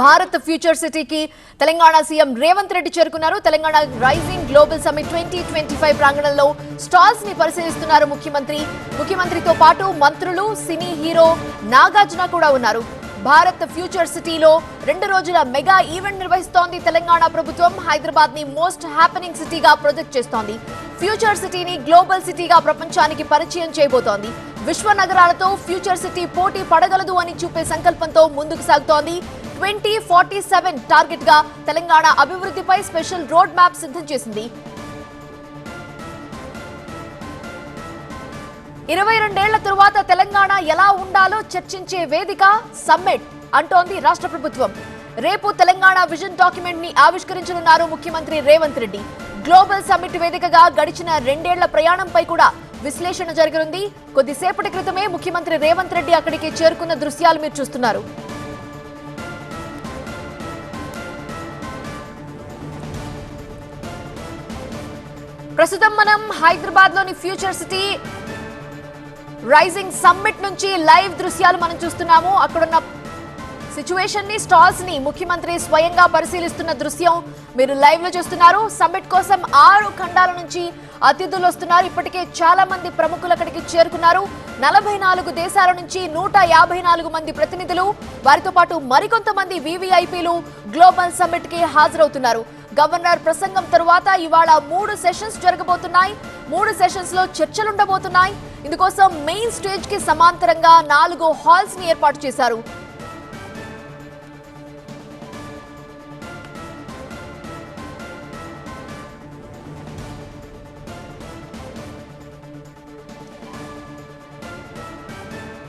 Bharat future సిటీకి Telangana CM Revanth Reddy చేరుకున్నారు. Telangana rising global summit twenty twenty five ప్రాంగణంలో స్టాల్స్ని పరిశీలిస్తున్నారు ముఖ్యమంత్రి. ముఖ్యమంత్రితో పాటు మంత్రులు సినీ హీరో నాగార్జున కూడా ఉన్నారు. భారత్ ఫ్యూచర్ సిటీలో రెండు రోజుల మెగా ఈవెంట్ నిర్వహిస్తోంది తెలంగాణ ప్రభుత్వం. హైదరాబాద్ని మోస్ట్ హ్యాపెనింగ్ సిటీగా ప్రొజెక్ట్ చేస్తోంది. ఫ్యూచర్ సిటీని గ్లోబల్ సిటీగా ప్రపంచానికి పరిచయం చేయబోతోంది. విశ్వ నగరాలతో ఫ్యూచర్ సిటీ పోటీ పడగలదు అని చూపే సంకల్పంతో ముందుకు సాగుతోంది. ట్వంటీ ఫార్టీ సెవెన్ టార్గెట్గా తెలంగాణ అభివృద్ధిపై స్పెషల్ రోడ్ మ్యాప్ సిద్ధం చేసింది. ఇరవై రెండేళ్ళ తరువాత తెలంగాణ ఎలా ఉండాలో చర్చించే వేదిక సమ్మిట్ అంటోంది రాష్ట్ర ప్రభుత్వం. రేపు తెలంగాణ విజన్ డాక్యుమెంట్ని ఆవిష్కరించనున్నారు ముఖ్యమంత్రి రేవంత్ రెడ్డి. గ్లోబల్ సమ్మిట్ వేదికగా గడిచిన రెండేళ్ళ ప్రయాణంపై కూడా విశ్లేషణ జరగనుంది. కొద్దిసేపటి క్రితమే ముఖ్యమంత్రి రేవంత్ రెడ్డి అక్కడికి చేరుకున్న దృశ్యాలు మీరు చూస్తున్నారు. ప్రస్తుతం మనం హైదరాబాద్లోని ఫ్యూచర్ సిటీ రైజింగ్ సమ్మిట్ నుంచి లైవ్ దృశ్యాలు మనం చూస్తున్నాము. అక్కడున్న సిచ్యువేషన్ని స్టాల్స్ని ముఖ్యమంత్రి స్వయంగా పరిశీలిస్తున్న దృశ్యం మీరు లైవ్లో చూస్తున్నారు. సమ్మిట్ కోసం ఆరు ఖండాల నుంచి అతిథులు వస్తున్నారు. ఇప్పటికే చాలా మంది ప్రముఖులు అక్కడికి చేరుకున్నారు. నలభై నాలుగు దేశాల నుంచి నూట యాభై నాలుగు మంది ప్రతినిధులు వారితో పాటు మరికొంతమంది వివిఐపీలు గ్లోబల్ సమ్మిట్కి హాజరవుతున్నారు. గవర్నర్ ప్రసంగం తరువాత ఇవాళ మూడు సెషన్స్ జరగబోతున్నాయి. మూడు సెషన్స్లో చర్చలుండబోతున్నాయి. ఇందుకోసం మెయిన్ స్టేజ్కి సమాంతరంగా నాలుగు హాల్స్ని ఏర్పాటు చేశారు.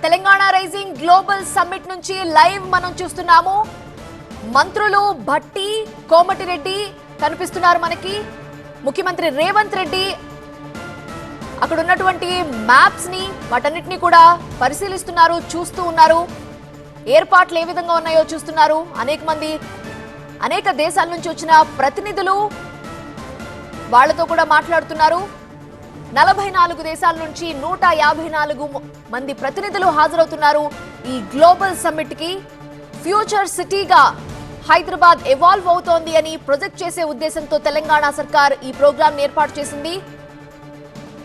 తెలంగాణ రైజింగ్ గ్లోబల్ సమ్మిట్ నుంచి లైవ్ మనం చూస్తున్నాము. మంత్రులు భట్టి కోమటిరెడ్డి కనిపిస్తున్నారు మనకి. ముఖ్యమంత్రి రేవంత్ రెడ్డి అక్కడ ఉన్నటువంటి మ్యాప్స్ని వాటన్నిటిని కూడా పరిశీలిస్తున్నారు చూస్తూ ఉన్నారు. ఏర్పాట్లు ఏ విధంగా ఉన్నాయో చూస్తున్నారు. అనేక మంది అనేక దేశాల నుంచి వచ్చిన ప్రతినిధులు వాళ్ళతో కూడా మాట్లాడుతున్నారు. నలభై నాలుగు దేశాల నుంచి నూట యాభై నాలుగు మంది ప్రతినిధులు హాజరవుతున్నారు ఈ గ్లోబల్ సమ్మిట్కి ఫ్యూచర్ సిటీగా హైదరాబాద్ ఎవాల్వ్ అవుతోంది అని ప్రొజెక్ట్ చేసే ఉద్దేశంతో తెలంగాణ సర్కార్ ఈ ప్రోగ్రాం ఏర్పాటు చేసింది.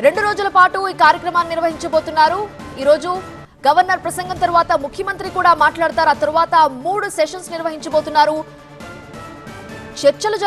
రెండు రోజుల పాటు ఈ కార్యక్రమాన్ని నిర్వహించబోతున్నారు. ఈ రోజు గవర్నర్ ప్రసంగం తర్వాత ముఖ్యమంత్రి కూడా మాట్లాడతారు. ఆ తర్వాత మూడు సెషన్స్ నిర్వహించబోతున్నారు. చర్చలు